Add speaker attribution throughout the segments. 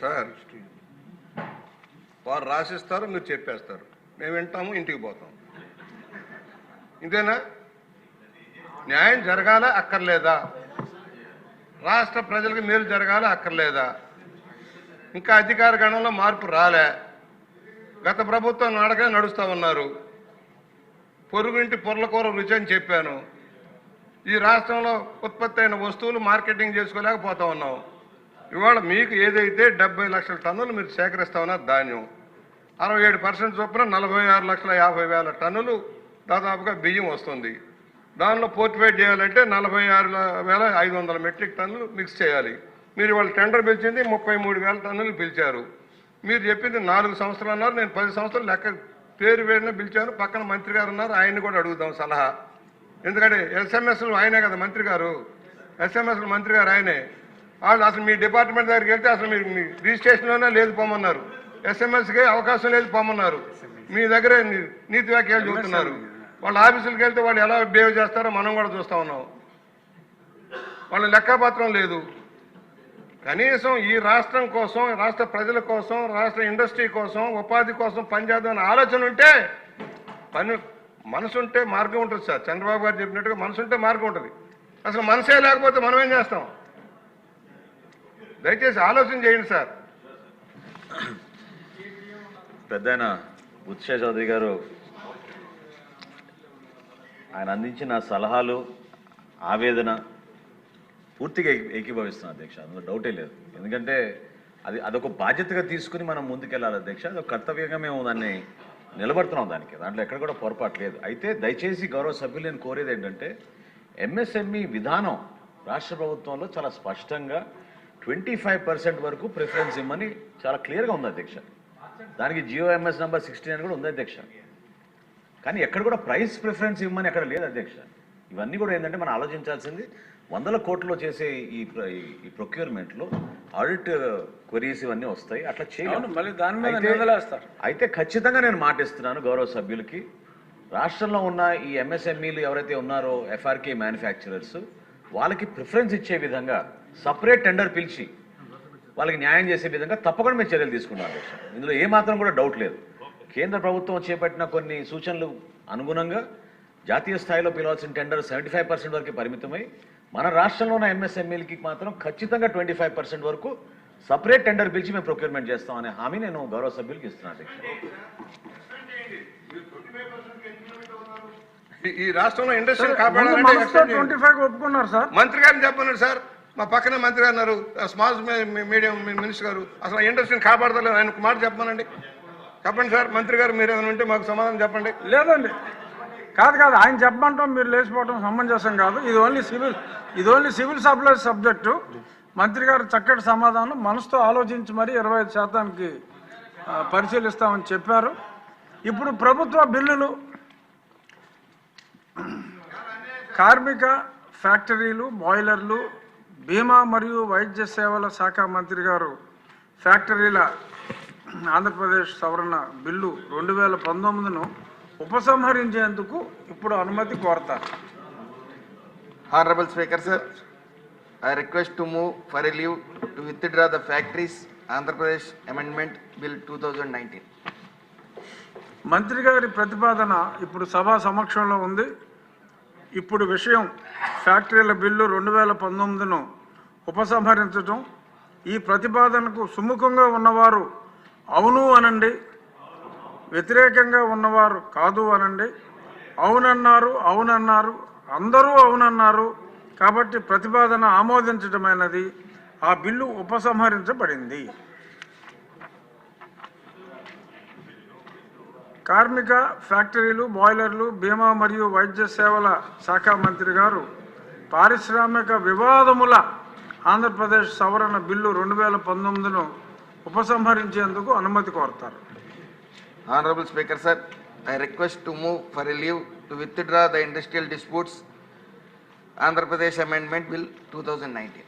Speaker 1: Sir వారు రాసిస్తారు మీరు చెప్పేస్తారు. మేము వింటాము ఇంటికి పోతాం. ఇంతేనా? న్యాయం జరగాలా అక్కర్లేదా? రాష్ట్ర ప్రజలకు మేలు జరగాల అక్కర్లేదా? ఇంకా అధికార గణంలో మార్పు రాలే. గత ప్రభుత్వం నాడగా నడుస్తూ ఉన్నారు. పొరుగుంటి పొరలకూర రుచి అని చెప్పాను. ఈ రాష్ట్రంలో ఉత్పత్తి అయిన వస్తువులు మార్కెటింగ్ చేసుకోలేకపోతా ఉన్నాం. ఇవాళ మీకు ఏదైతే డెబ్బై లక్షల టన్నులు మీరు సేకరిస్తామన్న ధాన్యం అరవై ఏడు పర్సెంట్ చొప్పున నలభై ఆరు లక్షల యాభై వేల టన్నులు దాదాపుగా బియ్యం వస్తుంది. దానిలో పోర్టిఫైడ్ చేయాలంటే నలభై ఆరు వేల ఐదు వందల మెట్రిక్ టన్నులు మిక్స్ చేయాలి. మీరు ఇవాళ టెండర్ పిలిచింది ముప్పై మూడు వేల టన్నులు పిలిచారు. మీరు చెప్పింది నాలుగు సంవత్సరాలు అన్నారు నేను పది సంవత్సరాలు లెక్క పేరు వేడిన పిలిచాను. పక్కన మంత్రి గారు ఉన్నారు ఆయన్ని కూడా అడుగుదాం సలహా. ఎందుకంటే ఎస్ఎంఎస్లు ఆయనే కదా మంత్రి గారు. ఎస్ఎంఎస్లు మంత్రి గారు ఆయనే. వాళ్ళు అసలు మీ డిపార్ట్మెంట్ దగ్గరికి వెళ్తే అసలు మీరు మీ రిజిస్ట్రేషన్లోనే లేదు పోమన్నారు ఎస్ఎంఎస్కి అవకాశం లేదు పోమన్నారు మీ దగ్గరే నీతి వ్యాఖ్యలు చూస్తున్నారు. వాళ్ళ ఆఫీసులకు వెళ్తే వాళ్ళు ఎలా బిహేవ్ చేస్తారో మనం కూడా చూస్తా ఉన్నాం. వాళ్ళ లెక్కపత్రం లేదు. కనీసం ఈ రాష్ట్రం కోసం రాష్ట్ర ప్రజల కోసం రాష్ట్ర ఇండస్ట్రీ కోసం ఉపాధి కోసం పనిచేద్దామని ఆలోచన ఉంటే పని మనసు ఉంటే మార్గం ఉంటుంది సార్. చంద్రబాబు గారు చెప్పినట్టుగా మనసు ఉంటే మార్గం ఉంటుంది. అసలు మనసే లేకపోతే మనం ఏం చేస్తాం? దయచేసి ఆలోచన చేయండి సార్.
Speaker 2: పెద్ద ఉత్షే చౌదరి గారు ఆయన అందించిన సలహాలు ఆవేదన పూర్తిగా ఏకీ- ఏకీభవిస్తున్నాను అధ్యక్ష. అందులో డౌటే లేదు. ఎందుకంటే అది అదొక బాధ్యతగా తీసుకుని మనం ముందుకెళ్ళాలి అధ్యక్ష. అదొక కర్తవ్యంగా మేము దాన్ని నిలబడుతున్నాం దానికి. దాంట్లో ఎక్కడ కూడా పొరపాటు లేదు. అయితే దయచేసి గౌరవ సభ్యులు నేను కోరేది ఏంటంటే ఎంఎస్ఎంఈ విధానం రాష్ట్ర ప్రభుత్వంలో చాలా స్పష్టంగా ట్వంటీ ఫైవ్ పర్సెంట్ వరకు ప్రిఫరెన్స్ ఇమ్మని చాలా క్లియర్గా ఉంది అధ్యక్ష. దానికి జియో ఎంఎస్ నెంబర్ సిక్స్టీన్ అని కూడా ఉంది అధ్యక్ష. కానీ ఎక్కడ కూడా ప్రైస్ ప్రిఫరెన్స్ ఇవ్వమని ఎక్కడ లేదు అధ్యక్ష. ఇవన్నీ కూడా ఏంటంటే మనం ఆలోచించాల్సింది వందల కోట్లలో చేసే ఈ ఈ- ప్రొక్యూర్మెంట్లో ఆడిట్ క్వరీస్ ఇవన్నీ వస్తాయి అట్లా చేయాలి.
Speaker 3: మళ్ళీ దాని మీద
Speaker 2: అయితే- ఖచ్చితంగా నేను మాటిస్తున్నాను గౌరవ సభ్యులకి. రాష్ట్రంలో ఉన్న ఈ ఎంఎస్ఎంఈలు ఎవరైతే ఉన్నారో ఎఫ్ఆర్కే మ్యానుఫ్యాక్చరర్స్ వాళ్ళకి ప్రిఫరెన్స్ ఇచ్చే విధంగా సపరేట్ టెండర్ పిలిచి వాళ్ళకి న్యాయం చేసే విధంగా తప్పకుండా మేము చర్యలు తీసుకున్నాం అధ్యక్ష ఇందులో ఏమాత్రం కూడా డౌట్ లేదు. కేంద్ర ప్రభుత్వం చేపట్టిన కొన్ని సూచనలు అనుగుణంగా జాతీయ స్థాయిలో పిలవాల్సిన టెండర్ సెవెంటీ ఫైవ్ పర్సెంట్ వరకు పరిమితమై మన రాష్ట్రంలో ఉన్న ఎంఎస్ఎంఈలకి మాత్రం ఖచ్చితంగా ట్వంటీ ఫైవ్ పర్సెంట్ వరకు సపరేట్ టెండర్ పిలిచి మేము ప్రొక్యూర్మెంట్ చేస్తాం అనే హామీ నేను గౌరవ సభ్యులకి ఇస్తున్నాను. అధ్యక్ష
Speaker 1: ఈ- రాష్ట్రంలో ఇండస్ట్రీ కాపాడాలంటే
Speaker 3: ఒప్పుకున్నారు సార్.
Speaker 1: మంత్రి గారిని చెప్పన్నారు సార్. మా పక్కనే మంత్రి గారు ఉన్నారు. స్మాల్ మీడియం మినిస్టర్ గారు. అసలు ఇండస్ట్రీని కాపాడతలేదు. ఆయన ఒక మాట చెప్పమనండి. చెప్పండి సార్ మంత్రి గారు మీరు ఏమైనా ఉంటే మాకు సమాధానం చెప్పండి.
Speaker 3: లేదండి. కాదు కాదు. ఆయన చెప్పమంటాం మీరు లేచిపోవడం సమంజసం కాదు. ఇది ఓన్లీ సివిల్ ఇది ఓన్లీ సివిల్ సప్లైస్ సబ్జెక్టు మంత్రి గారు చక్కటి సమాధానం. మనసుతో ఆలోచించి మరీ ఇరవై ఐదు శాతానికి పరిశీలిస్తామని చెప్పారు. ఇప్పుడు ప్రభుత్వ బిల్లులు కార్మిక ఫ్యాక్టరీలు బాయిలర్లు బీమా మరియు వైద్య సేవల శాఖ మంత్రి గారు ఫ్యాక్టరీల ఆంధ్రప్రదేశ్ సవరణ బిల్లు రెండు వేల పంతొమ్మిదిను ఉపసంహరించేందుకు ఇప్పుడు అనుమతి కోరతారు
Speaker 4: Honorable Speaker, sir, I request to move for a leave to withdraw the factories Andhra Pradesh Amendment Bill 2019.
Speaker 3: మంత్రి గారి ప్రతిపాదన ఇప్పుడు సభా సమక్షంలో ఉంది ఇప్పుడు విషయం ఫ్యాక్టరీల బిల్లు రెండు వేల పంతొమ్మిదిను ఉపసంహరించడం ఈ ప్రతిపాదనకు సుముఖంగా ఉన్నవారు అవును అనండి వ్యతిరేకంగా ఉన్నవారు కాదు అనండి. అవునన్నారు అవునన్నారు అందరూ అవునన్నారు కాబట్టి ప్రతిపాదన ఆమోదించడమైనది ఆ బిల్లు ఉపసంహరించబడింది. కార్మిక ఫ్యాక్టరీలు బాయిలర్లు బీమా మరియు వైద్య సేవల శాఖ మంత్రి గారు పారిశ్రామిక వివాదముల ఆంధ్రప్రదేశ్ సవరణ బిల్లు రెండు వేల పంతొమ్మిదిను ఉపసంహరించేందుకు అనుమతి కోరతారు.
Speaker 4: Sir, I request to move for a leave to withdraw the industrial disputes. Andhra Pradesh Amendment Bill 2019.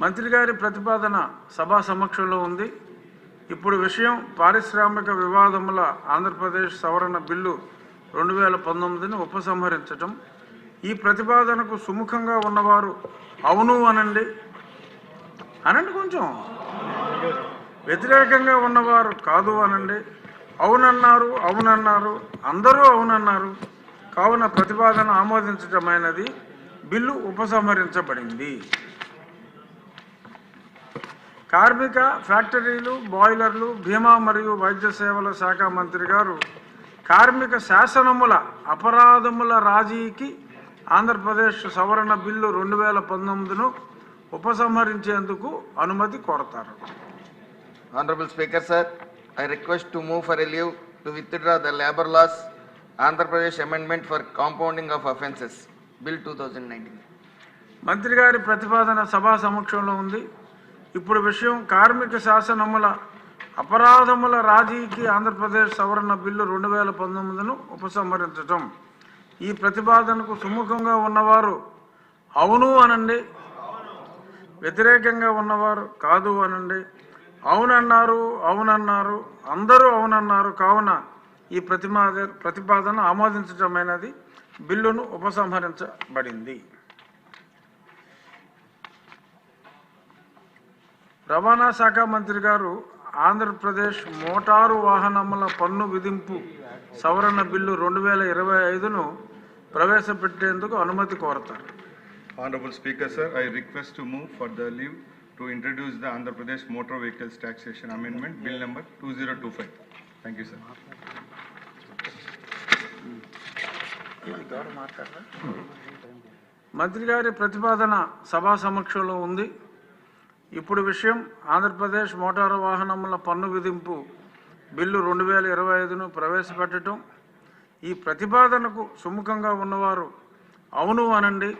Speaker 3: మంత్రి గారి ప్రతిపాదన సభా సమక్షంలో ఉంది. ఇప్పుడు విషయం పారిశ్రామిక వివాదముల ఆంధ్రప్రదేశ్ సవరణ బిల్లు రెండు వేల పంతొమ్మిదిని ఉపసంహరించటం. ఈ ప్రతిపాదనకు సుముఖంగా ఉన్నవారు అవును అనండి. అనండి కొంచెం. వ్యతిరేకంగా ఉన్నవారు కాదు అనండి. అవునన్నారు అవునన్నారు అందరూ అవునన్నారు. కావున ప్రతిపాదన ఆమోదించటమైనది బిల్లు ఉపసంహరించబడింది. కార్మిక ఫ్యాక్టరీలు బాయిలర్లు బీమా మరియు వైద్య సేవల శాఖ మంత్రి గారు కార్మిక శాసనముల అపరాధముల రాజీకి ఆంధ్రప్రదేశ్ సవరణ బిల్లు రెండు వేల పంతొమ్మిదిను ఉపసంహరించేందుకు అనుమతి కోరతారు.
Speaker 4: Honourable speaker sir I request to move for a leave to withdraw the labour laws Andhra Pradesh amendment for compounding of offences bill two
Speaker 3: మంత్రి గారి ప్రతిపాదన సభా సమక్షంలో ఉంది. ఇప్పుడు విషయం కార్మిక శాసనముల అపరాధముల రాజీకి ఆంధ్రప్రదేశ్ సవరణ బిల్లు రెండు వేల పంతొమ్మిదిను ఉపసంహరించటం. ఈ ప్రతిపాదనకు సుముఖంగా ఉన్నవారు అవును అనండి. వ్యతిరేకంగా ఉన్నవారు కాదు అనండి. అవునన్నారు అవునన్నారు అందరూ అవునన్నారు కావున ఈ ప్రతిపాద ప్రతిపాదన ఆమోదించటమైనది. బిల్లును ఉపసంహరించబడింది. రవాణా శాఖ మంత్రి గారు ఆంధ్రప్రదేశ్ మోటారు వాహనముల పన్ను విధింపు సవరణ బిల్లు రెండు వేల ఇరవై ఐదును ప్రవేశపెట్టేందుకు అనుమతి కోరతారు.
Speaker 5: Honourable speaker sir I request move for the leave to introduce the Andhra Pradesh motor vehicles taxation amendment bill number two zero two five thank you sir
Speaker 3: మంత్రి గారి ప్రతిపాదన సభా సమక్షంలో ఉంది. ఇప్పుడు విషయం. ఆంధ్రప్రదేశ్ మోటారు వాహనముల పన్ను విధింపు బిల్లు రెండు వేల ఇరవై ఐదును ప్రవేశపెట్టడం ఈ ప్రతిపాదనకు సుముఖంగా ఉన్నవారు అవును అనండి.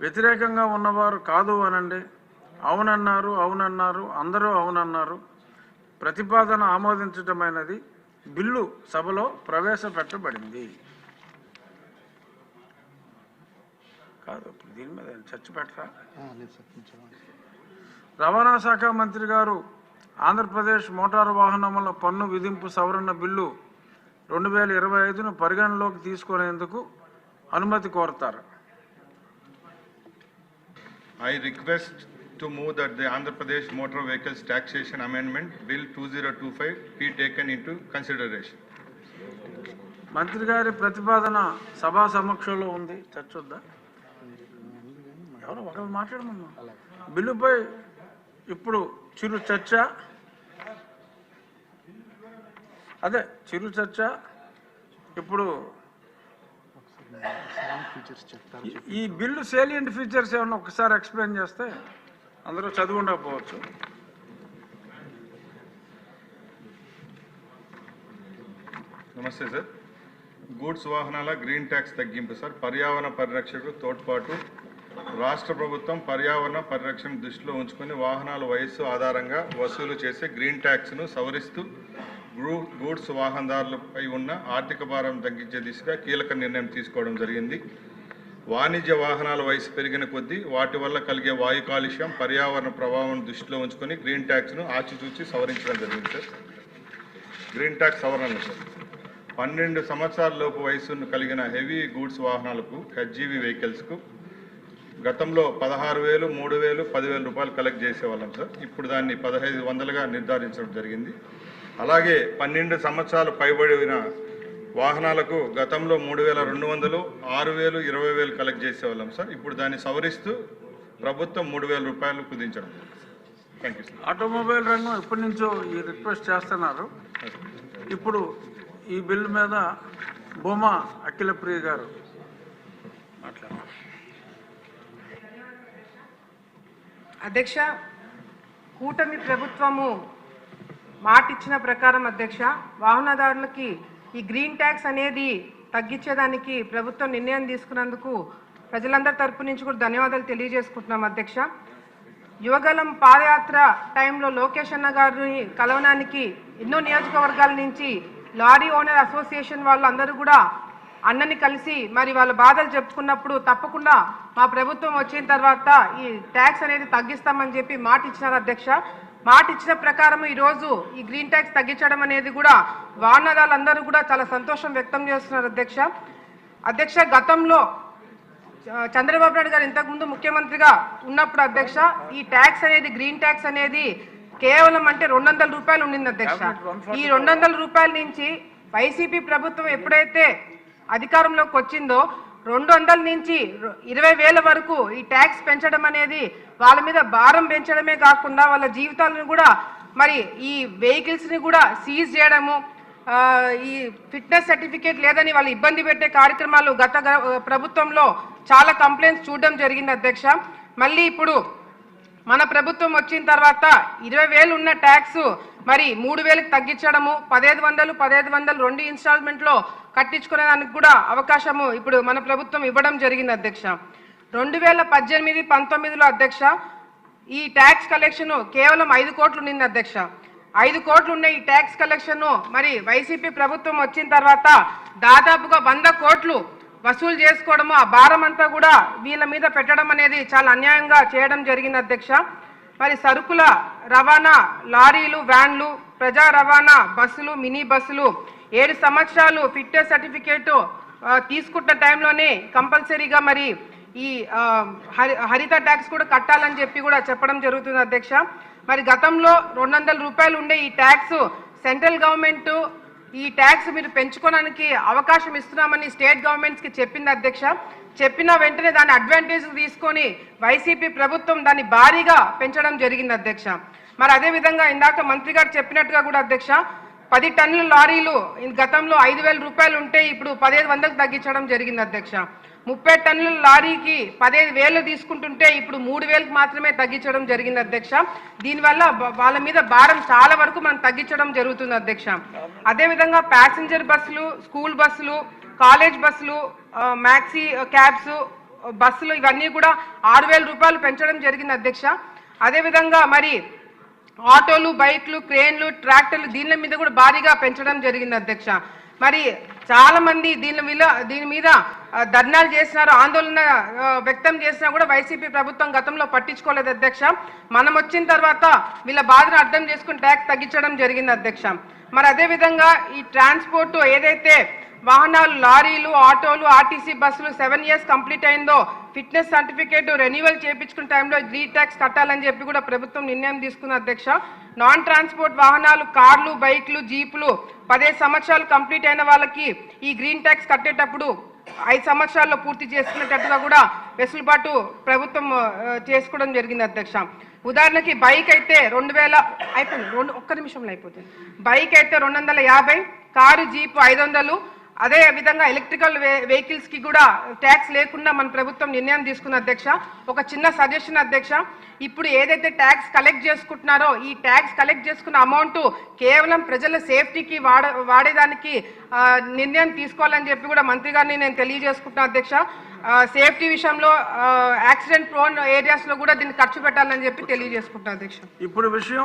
Speaker 3: వ్యతిరేకంగా ఉన్నవారు కాదు అనండి. అవునన్నారు అవునన్నారు అందరూ అవునన్నారు. ప్రతిపాదన ఆమోదించటమైనది బిల్లు సభలో ప్రవేశపెట్టబడింది. కాదు ఇప్పుడు దీని మీద చర్చ పెట్టరా? రవాణా శాఖ మంత్రి గారు ఆంధ్రప్రదేశ్ మోటారు వాహనముల పన్ను విధింపు సవరణ బిల్లు రెండు వేల ఇరవై ఐదును పరిగణలోకి తీసుకునేందుకు అనుమతి కోరతారు.
Speaker 5: I request to move that the Andhra Pradesh Motor Vehicles Taxation Amendment, Bill 2025 be taken into consideration.
Speaker 3: మంత్రి గారి ప్రతిపాదన సభా సమక్షంలో ఉంది. చర్చ వద్దా? ఎవరు ఒకరు మాట్లాడమన్నా బిల్లుపై ఇప్పుడు చిరు చర్చ. అదే చిరు చర్చ. ఇప్పుడు ఈ- బిల్లు సేలియంట్ ఫీచర్స్ ఏమన్నా ఒకసారి ఎక్స్ప్లెయిన్ చేస్తే అందరూ చదివి ఉండకపోవచ్చు
Speaker 5: నమస్తే సార్. గూడ్స్ వాహనాల గ్రీన్ ట్యాక్స్ తగ్గింపు సార్. పర్యావరణ పరిరక్షకు తోడ్పాటు రాష్ట్ర ప్రభుత్వం పర్యావరణ పరిరక్షణ దృష్టిలో ఉంచుకొని వాహనాల వయస్సు ఆధారంగా వసూలు చేసే గ్రీన్ ట్యాక్స్ను సవరిస్తూ గ్రూ గూడ్స్ వాహనదారులపై ఉన్న ఆర్థిక భారం తగ్గించే దిశగా కీలక నిర్ణయం తీసుకోవడం జరిగింది. వాణిజ్య వాహనాల వయసు పెరిగిన కొద్దీ వాటి వల్ల కలిగే వాయు కాలుష్యం పర్యావరణ ప్రభావం దృష్టిలో ఉంచుకొని గ్రీన్ ట్యాక్స్ను ఆచితూచి సవరించడం జరిగింది సార్. గ్రీన్ ట్యాక్స్ సవరణలు సార్. పన్నెండు సంవత్సరాల లోపు వయసును కలిగిన హెవీ గూడ్స్ వాహనాలకు హెచ్జీవీ వెహికల్స్కు గతంలో పదహారు వేలు మూడు వేలు పదివేల రూపాయలు కలెక్ట్ చేసేవాళ్ళం సార్. ఇప్పుడు దాన్ని పదహైదు వందలుగా నిర్ధారించడం జరిగింది. అలాగే పన్నెండు సంవత్సరాలు పైబడిన వాహనాలకు గతంలో మూడు వేల రెండు వందలు ఆరు వేలు ఇరవై వేలు కలెక్ట్ చేసేవాళ్ళం సార్. ఇప్పుడు దాన్ని సవరిస్తూ ప్రభుత్వం మూడు వేల రూపాయలు కుదించడం థ్యాంక్ యూ సార్
Speaker 3: ఆటోమొబైల్ రంగం ఎప్పటి నుంచో ఈ రిక్వెస్ట్ చేస్తున్నారు. ఇప్పుడు ఈ బిల్లు మీద బొమ్మ అఖిలప్రియ గారు మాట్లాడారు
Speaker 6: అధ్యక్ష కూటమి ప్రభుత్వము మాటిచ్చిన ప్రకారం అధ్యక్ష వాహనదారులకి ఈ గ్రీన్ ట్యాక్స్ అనేది తగ్గించేదానికి ప్రభుత్వం నిర్ణయం తీసుకున్నందుకు ప్రజలందరి తరపు నుంచి కూడా ధన్యవాదాలు తెలియజేసుకుంటున్నాం అధ్యక్ష. యువగలం పాదయాత్ర టైంలో లోకేష్ అన్న గారిని కలవడానికి ఎన్నో నియోజకవర్గాల నుంచి లారీ ఓనర్ అసోసియేషన్ వాళ్ళు అందరూ కూడా అన్నని కలిసి మరి వాళ్ళ బాధలు చెప్పుకున్నప్పుడు తప్పకుండా మా ప్రభుత్వం వచ్చిన తర్వాత ఈ ట్యాక్స్ అనేది తగ్గిస్తామని చెప్పి మాట ఇచ్చినారు అధ్యక్ష. మాట ఇచ్చిన ప్రకారం ఈరోజు ఈ గ్రీన్ ట్యాక్స్ తగ్గించడం అనేది కూడా వాహనదారులందరూ కూడా చాలా సంతోషం వ్యక్తం చేస్తున్నారు అధ్యక్ష. అధ్యక్ష గతంలో చ- చంద్రబాబు నాయుడు గారు ఇంతకుముందు ముఖ్యమంత్రిగా ఉన్నప్పుడు అధ్యక్ష ఈ ట్యాక్స్ అనేది గ్రీన్ ట్యాక్స్ అనేది కేవలం అంటే రెండు వందల రూపాయలు ఉండింది అధ్యక్ష. ఈ రెండు వందల రూపాయల నుంచి వైసీపీ ప్రభుత్వం ఎప్పుడైతే అధికారంలోకి వచ్చిందో రెండు వందల నుంచి ఇరవై వేల వరకు ఈ ట్యాక్స్ పెంచడం అనేది వాళ్ళ మీద భారం పెంచడమే కాకుండా వాళ్ళ జీవితాలను కూడా మరి ఈ వెహికల్స్ని కూడా సీజ్ చేయడము ఈ ఫిట్నెస్ సర్టిఫికేట్ లేదని వాళ్ళు ఇబ్బంది పెట్టే కార్యక్రమాలు గత ప్రభుత్వంలో చాలా కంప్లైంట్స్ చూడడం జరిగింది అధ్యక్ష. మళ్ళీ ఇప్పుడు మన ప్రభుత్వం వచ్చిన తర్వాత ఇరవై వేలు ఉన్న ట్యాక్స్ మరి మూడు వేలకు తగ్గించడము పదహైదు వందలు పదహైదు వందలు రెండు ఇన్స్టాల్మెంట్లో కట్టించుకునే దానికి కూడా అవకాశము ఇప్పుడు మన ప్రభుత్వం ఇవ్వడం జరిగింది అధ్యక్ష. రెండు వేల పద్దెనిమిది పంతొమ్మిదిలో అధ్యక్ష ఈ ట్యాక్స్ కలెక్షన్ కేవలం ఐదు కోట్లు ఉన్నింది అధ్యక్ష. ఐదు కోట్లు ఉన్న ఈ ట్యాక్స్ కలెక్షన్ మరి వైసీపీ ప్రభుత్వం వచ్చిన తర్వాత దాదాపుగా వంద కోట్లు వసూలు చేసుకోవడము ఆ భారం అంతా కూడా వీళ్ళ మీద పెట్టడం అనేది చాలా అన్యాయంగా చేయడం జరిగింది అధ్యక్ష. మరి సరుకుల రవాణా లారీలు వ్యాన్లు ప్రజా రవాణా బస్సులు మినీ బస్సులు ఏడు సంవత్సరాలు ఫిట్నెస్ సర్టిఫికేట్ తీసుకుంటున్న టైంలోనే కంపల్సరీగా మరి ఈ హరి హరిత ట్యాక్స్ కూడా కట్టాలని చెప్పి కూడా చెప్పడం జరుగుతుంది అధ్యక్ష. మరి గతంలో రెండు వందల రూపాయలు ఉండే ఈ ట్యాక్స్ సెంట్రల్ గవర్నమెంట్ ఈ ట్యాక్స్ మీరు పెంచుకోవడానికి అవకాశం ఇస్తున్నామని స్టేట్ గవర్నమెంట్స్కి చెప్పింది అధ్యక్ష. చెప్పిన వెంటనే దాని అడ్వాంటేజ్ తీసుకొని వైసీపీ ప్రభుత్వం దాన్ని భారీగా పెంచడం జరిగింది అధ్యక్ష. మరి అదే విధంగా ఇందాక మంత్రి గారు చెప్పినట్టుగా కూడా అధ్యక్ష పది టన్నుల లారీలు గతంలో ఐదు వేల రూపాయలు ఉంటే ఇప్పుడు పదిహేను వందలకు తగ్గించడం జరిగింది అధ్యక్ష. ముప్పై టన్నుల లారీకి పదిహేను వేలు తీసుకుంటుంటే ఇప్పుడు మూడు వేలకు మాత్రమే తగ్గించడం జరిగింది అధ్యక్ష. దీనివల్ల వాళ్ళ మీద భారం చాలా వరకు మనం తగ్గించడం జరుగుతుంది అధ్యక్ష. అదేవిధంగా ప్యాసింజర్ బస్సులు స్కూల్ బస్సులు కాలేజ్ బస్సులు మ్యాక్సీ క్యాబ్స్ బస్సులు ఇవన్నీ కూడా ఆరు వేల రూపాయలు పెంచడం జరిగింది అధ్యక్ష. అదేవిధంగా మరి ఆటోలు బైక్లు క్రేన్లు ట్రాక్టర్లు దీని మీద కూడా భారీగా పెంచడం జరిగింది అధ్యక్ష. మరి చాలామంది దీని మీద దీని మీద ధర్నాలు చేసినారు ఆందోళన వ్యక్తం చేసినా కూడా వైసీపీ ప్రభుత్వం గతంలో పట్టించుకోలేదు అధ్యక్ష. మనం వచ్చిన తర్వాత వీళ్ళ బాధను అర్థం చేసుకుని ట్యాక్స్ తగ్గించడం జరిగింది అధ్యక్ష. మరి అదే విధంగా ఈ ట్రాన్స్పోర్ట్ ఏదైతే వాహనాలు లారీలు ఆటోలు ఆర్టీసీ బస్సులు సెవెన్ ఇయర్స్ కంప్లీట్ అయిందో ఫిట్నెస్ సర్టిఫికేట్ రెన్యువల్ చేయించుకున్న టైంలో జీ ట్యాక్స్ కట్టాలని చెప్పి కూడా ప్రభుత్వం నిర్ణయం తీసుకుంది అధ్యక్ష. నాన్ ట్రాన్స్పోర్ట్ వాహనాలు కార్లు బైక్లు జీపులు పదిహేను సంవత్సరాలు కంప్లీట్ అయిన వాళ్ళకి ఈ గ్రీన్ ట్యాక్స్ కట్టేటప్పుడు ఐదు సంవత్సరాల్లో పూర్తి చేసుకునేటట్టుగా కూడా వెసులుబాటు ప్రభుత్వం చేసుకోవడం జరిగింది అధ్యక్ష. ఉదాహరణకి బైక్ అయితే రెండు వేల అయిపోయింది రెండు ఒక్క నిమిషంలో అయిపోతుంది. బైక్ అయితే రెండు వందల యాభై కారు జీపు ఐదు వందలు అదే విధంగా ఎలక్ట్రికల్ వెహికల్స్కి కూడా ట్యాక్స్ లేకుండా మన ప్రభుత్వం నిర్ణయం తీసుకున్న అధ్యక్ష ఒక చిన్న సజెషన్ అధ్యక్ష ఇప్పుడు ఏదైతే ట్యాక్స్ కలెక్ట్ చేసుకుంటున్నారో ఈ ట్యాక్స్ కలెక్ట్ చేసుకున్న అమౌంట్ కేవలం ప్రజల సేఫ్టీకి వాడ వాడేదానికి నిర్ణయం తీసుకోవాలని చెప్పి కూడా మంత్రి గారిని నేను తెలియజేసుకుంటున్నా అధ్యక్ష. సేఫ్టీ విషయంలో యాక్సిడెంట్ ప్రోన్ ఏరియాస్లో కూడా దీన్ని ఖర్చు పెట్టాలని చెప్పి తెలియజేసుకుంటున్నా అధ్యక్ష.
Speaker 3: ఇప్పుడు విషయం